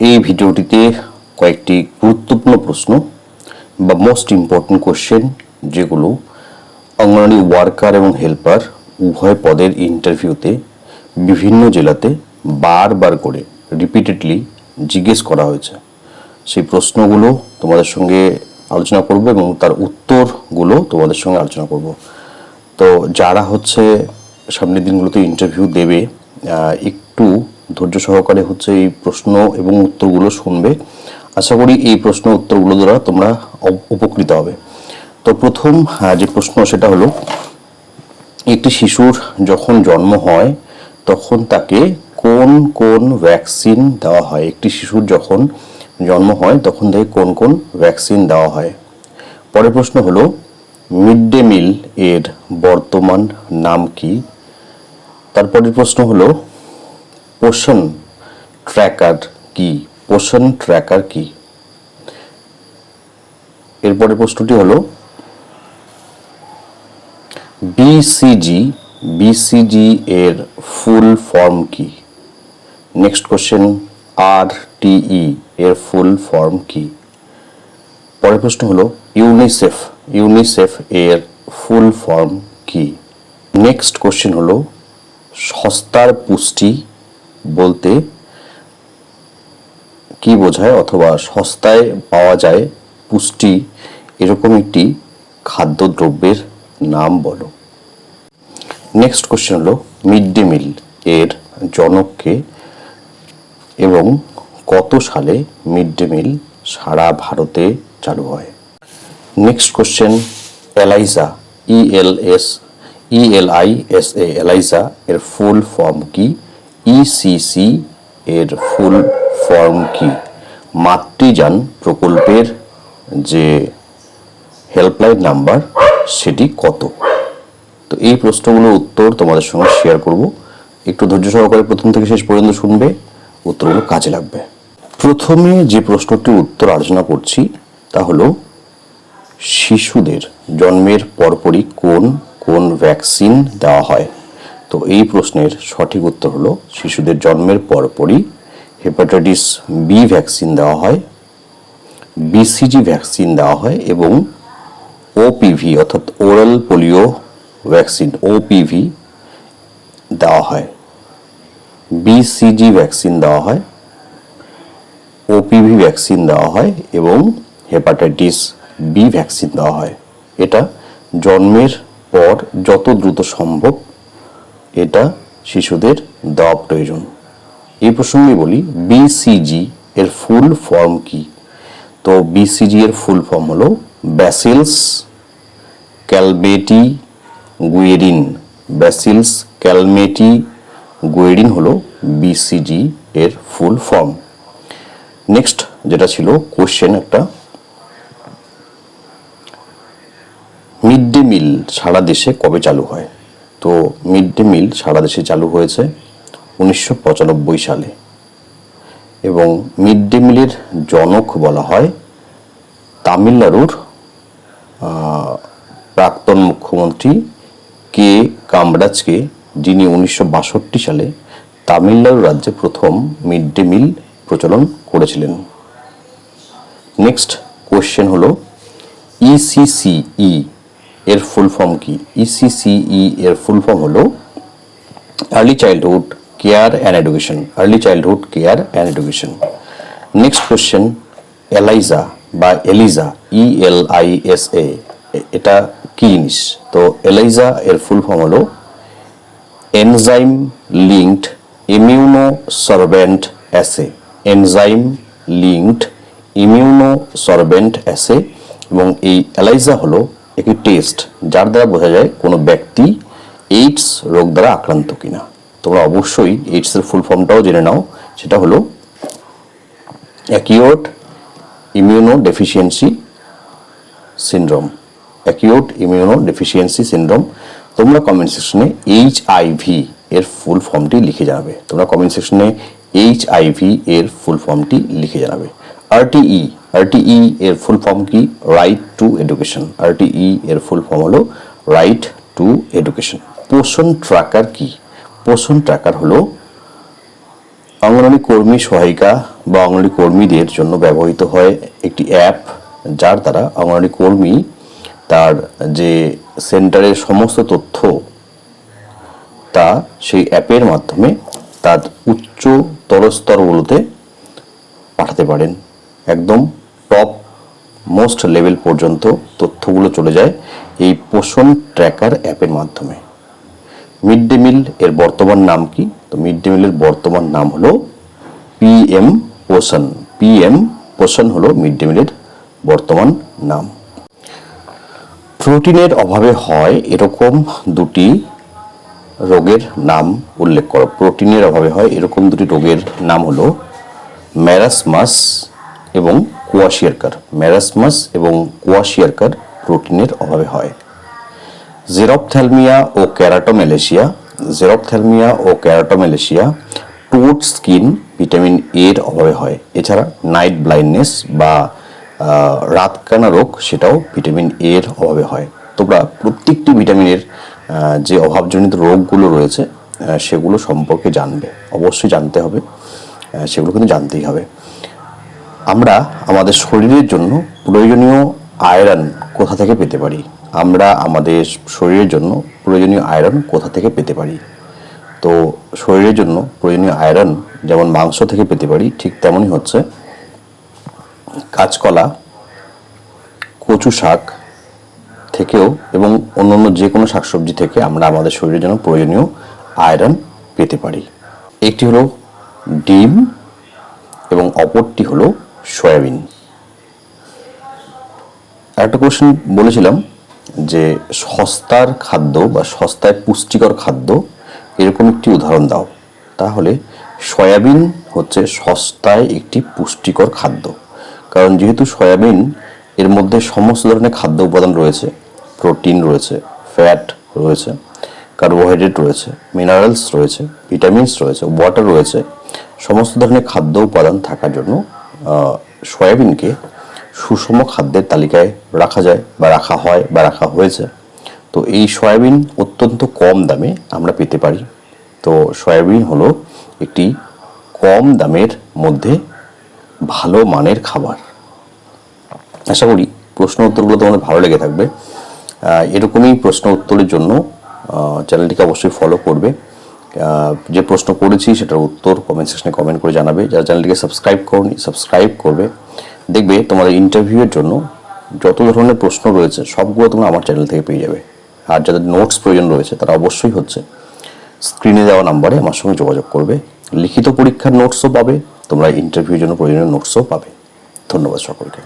এই ভিডিওটিতে কয়েকটি গুরুত্বপূর্ণ প্রশ্ন বা মোস্ট ইম্পর্ট্যান্ট কোশ্চেন যেগুলো অঙ্গনওয়াড়ি ওয়ার্কার এবং হেল্পার উভয় পদের ইন্টারভিউতে বিভিন্ন জেলাতে বারবার করে রিপিটেডলি জিজ্ঞেস করা হয়েছে। সেই প্রশ্নগুলো তোমাদের সঙ্গে আলোচনা করব এবং তার উত্তরগুলো তোমাদের সঙ্গে আলোচনা করব। তো যারা হচ্ছে সামনের দিনগুলোতে ইন্টারভিউ দেবে একটু ধৈর্য সহকারে হচ্ছে এই প্রশ্ন এবং উত্তরগুলো শুনবে। আশা করি এই প্রশ্ন উত্তরগুলো দ্বারা তোমরা উপকৃত হবে। তো প্রথম যে প্রশ্ন সেটা হলো, একটি শিশুর যখন জন্ম হয়, তখন তাকে কোন কোন ভ্যাকসিন দেওয়া হয়? একটি শিশুর যখন জন্ম হয়, তখন তাকে কোন কোন ভ্যাকসিন দেওয়া হয়? পরের প্রশ্ন হলো, মিড ডে মিল এর বর্তমান নাম কি? তারপরের প্রশ্ন হলো পোষণ ট্র্যাকার কি? পোষণ ট্র্যাকার কি? এরপরের প্রশ্নটি হলো বিসিজি বিসিজি এর ফুল ফর্ম কি? নেক্সট কোশ্চেন আর টিই এর ফুল ফর্ম কি? পরের প্রশ্ন হলো ইউনিসেফ ইউনিসেফ এর ফুল ফর্ম কি? নেক্সট কোশ্চেন হলো, সস্তার পুষ্টি বলতে কি বোঝায় অথবা সস্তায় পাওয়া যায় পুষ্টি, এরকম একটি খাদ্যদ্রব্যের নাম বলো। নেক্সট কোশ্চেন হলো মিড ডে মিল এর জনককে এবং কত সালে মিড ডে মিল সারা ভারতে চালু হয়? Next question ELISA E L S E L I S A ELISA এর ফুল ফর্ম কি? ইসিসি এর ফুল ফর্ম কি? মাতৃযান প্রকল্পের যে হেল্পলাইন নাম্বার সেটি কত? তো এই প্রশ্নগুলোর উত্তর তোমাদের সঙ্গে শেয়ার করব। একটু ধৈর্য সহকারে প্রথম থেকে শেষ পর্যন্ত শুনবে, উত্তরগুলো কাজে লাগবে। প্রথমে যে প্রশ্নটির উত্তর আলোচনা করছি, তা হলো, শিশুদের জন্মের পরপরই কোন কোন ভ্যাকসিন দেওয়া হয়? তো এই প্রশ্নের সঠিক উত্তর হলো শিশুদের জন্মের পরপরই হেপাটাইটিস বি ভ্যাকসিন দেওয়া হয় বিসিজি ভ্যাকসিন দেওয়া হয় এবং ওপিভি অর্থাৎ ওরাল পোলিও ভ্যাকসিন ওপিভি দেওয়া হয়। বিসিজি ভ্যাকসিন দেওয়া হয় ওপিভি ভ্যাকসিন দেওয়া হয় এবং হেপাটাইটিস বি ভ্যাকসিন দেওয়া হয়। এটা জন্মের পর যত দ্রুত সম্ভব এটা শিশুদের দেওয়া প্রয়োজন। এই প্রসঙ্গে বলি বিসিজি এর ফুল ফর্ম কি? তো বিসিজি এর ফুল ফর্ম হলো bacillus, Calmette, Guerin. Bacillus, Calmette, Guerin হলো বিসিজি এর ফুল ফর্ম নেক্সট যেটা ছিল কোশ্চেন একটা। মিড ডে মিল সারা দেশে কবে চালু হয়? তো মিড ডে মিল সারা দেশে চালু হয়েছে উনিশশো পঁচানব্বই সালে। এবং মিড ডে মিলের জনক বলা হয় তামিলনাড়ুর প্রাক্তন মুখ্যমন্ত্রী কে কামরাজকে, যিনি উনিশশো বাষট্টি সালে তামিলনাড়ু রাজ্যে প্রথম মিড ডে মিল প্রচলন করেছিলেন। নেক্সট কোয়েশ্চেন হলো ইসিসিই এর ফুল ফর্ম কি? ইসিসিই এর ফুল ফর্ম হলো early childhood care and education early childhood care and education next question ELISA বা ELISA E L I S A, এটা কি জিনিস? তো এলাইজা এর ফুল ফর্ম হলো enzyme linked immunosorbent assay enzyme linked immunosorbent assay এবং এই এলাইজা হলো একটি টেস্ট, যার দ্বারা বোঝা যায় কোনো ব্যক্তি এইডস রোগ দ্বারা আক্রান্ত কিনা। তোমরা অবশ্যই এইডস এর ফুল ফর্মটাও জেনে নাও। সেটা হলো acute immunodeficiency syndrome. Acute immunodeficiency syndrome. তোমরা কমেন্ট সেকশনে এইচ আইভি এর ফুল ফর্মটি লিখে জানাবে। তোমরা কমেন্ট সেকশনে এইচ আইভি এর ফুল ফর্মটি লিখে জানাবে। আরটিই আরটিই এর ফুল ফর্ম কি? রাইট টু এডুকেশন আরটিই এর ফুল ফর্ম হলো right to education Poshan tracker কি? পোষণ ট্র্যাকার হলো অঙ্গনওয়াড়ি কর্মী সহায়িকা বা অঙ্গনওয়াড়ি কর্মীদের জন্য ব্যবহৃত হয় একটি অ্যাপ যার দ্বারা অঙ্গনওয়াড়ি কর্মী তার যে সেন্টারের সমস্ত তথ্য তা সেই অ্যাপের মাধ্যমে তার উচ্চতর স্তরগুলোতে পাঠাতে পারেন। একদম টপ মোস্ট লেভেল পর্যন্ত তথ্যগুলো চলে যায় এই পোষণ ট্র্যাকার অ্যাপের মাধ্যমে। মিড ডে মিল এর বর্তমান নাম কি? তো মিড ডে মিলের বর্তমান নাম হলো পিএম পোষণ পিএম পোষণ হলো মিড ডে মিলের বর্তমান নাম। প্রোটিনের অভাবে হয় এরকম দুটি রোগের নাম উল্লেখ করো। প্রোটিনের অভাবে হয় এরকম দুটি রোগের নাম হলো ম্যারাসমাস এবং কোয়াশিয়ারকার ম্যারাসমাস এবং কোয়াশিয়ারকার প্রোটিনের অভাবে হয়। জেরপথ্যালমিয়া ও ক্যারাটোমেলেশিয়া জেরপথ্যালমিয়া ও ক্যারাটোমেলেশিয়া টুট স্কিন ভিটামিন এর অভাবে হয়। এছাড়া নাইট ব্লাইন্ডনেস বা রাতকানা রোগ সেটাও ভিটামিন এর অভাবে হয়। তোমরা প্রত্যেকটি ভিটামিনের যে অভাবজনিত রোগগুলো রয়েছে সেগুলো সম্পর্কে জানবে। অবশ্যই জানতে হবে সেগুলো কিন্তু জানতেই হবে। আমরা আমাদের শরীরের জন্য প্রয়োজনীয় আয়রন কোথা থেকে পেতে পারি? আমরা আমাদের শরীরের জন্য প্রয়োজনীয় আয়রন কোথা থেকে পেতে পারি? তো শরীরের জন্য প্রয়োজনীয় আয়রন যেমন মাংস থেকে পেতে পারি, ঠিক তেমনই হচ্ছে কাঁচকলা, কচু শাক থেকেও এবং অন্যান্য যে কোনো শাকসবজি থেকে আমরা আমাদের শরীরের জন্য প্রয়োজনীয় আয়রন পেতে পারি। একটি হলো ডিম এবং অপরটি হলো সয়াবিন। একটা কোশ্চেন বলেছিলাম যে সস্তার খাদ্য বা সস্তায় পুষ্টিকর খাদ্য এরকম একটি উদাহরণ দাও। তাহলে সয়াবিন হচ্ছে সস্তায় একটি পুষ্টিকর খাদ্য। কারণ যেহেতু সয়াবিন এর মধ্যে সমস্ত ধরনের খাদ্য উপাদান রয়েছে, প্রোটিন রয়েছে, ফ্যাট রয়েছে, কার্বোহাইড্রেট রয়েছে, মিনারেলস রয়েছে, ভিটামিনস রয়েছে, ওয়াটার রয়েছে, সমস্ত ধরনের খাদ্য উপাদান থাকার জন্য সয়াবিনকে সুষম খাদ্যের তালিকায় রাখা যায় বা রাখা হয় বা রাখা হয়েছে। তো এই সয়াবিন অত্যন্ত কম দামে আমরা পেতে পারি। তো সয়াবিন হলো একটি কম দামের মধ্যে ভালো মানের খাবার। আশা করি প্রশ্ন উত্তরগুলো তোমাদের ভালো লেগে থাকবে। এরকমই প্রশ্ন উত্তরের জন্য চ্যানেলটিকে অবশ্যই ফলো করবে। যে প্রশ্ন করেছি সেটার উত্তর কমেন্ট সেকশনে কমেন্ট করে জানাবে। যারা চ্যানেলটিকে সাবস্ক্রাইব করনি সাবস্ক্রাইব করবে। দেখবে তোমাদের ইন্টারভিউয়ের জন্য যত ধরনের প্রশ্ন রয়েছে, সবগুলো তোমরা আমার চ্যানেল থেকে পেয়ে যাবে। আর যাদের নোটস প্রয়োজন রয়েছে, তারা অবশ্যই হচ্ছে স্ক্রিনে দেওয়া নাম্বারে আমার সঙ্গে যোগাযোগ করবে। লিখিত পরীক্ষার নোটসও পাবে, তোমরা ইন্টারভিউর জন্য প্রয়োজনীয় নোটসও পাবে। ধন্যবাদ সকলকে।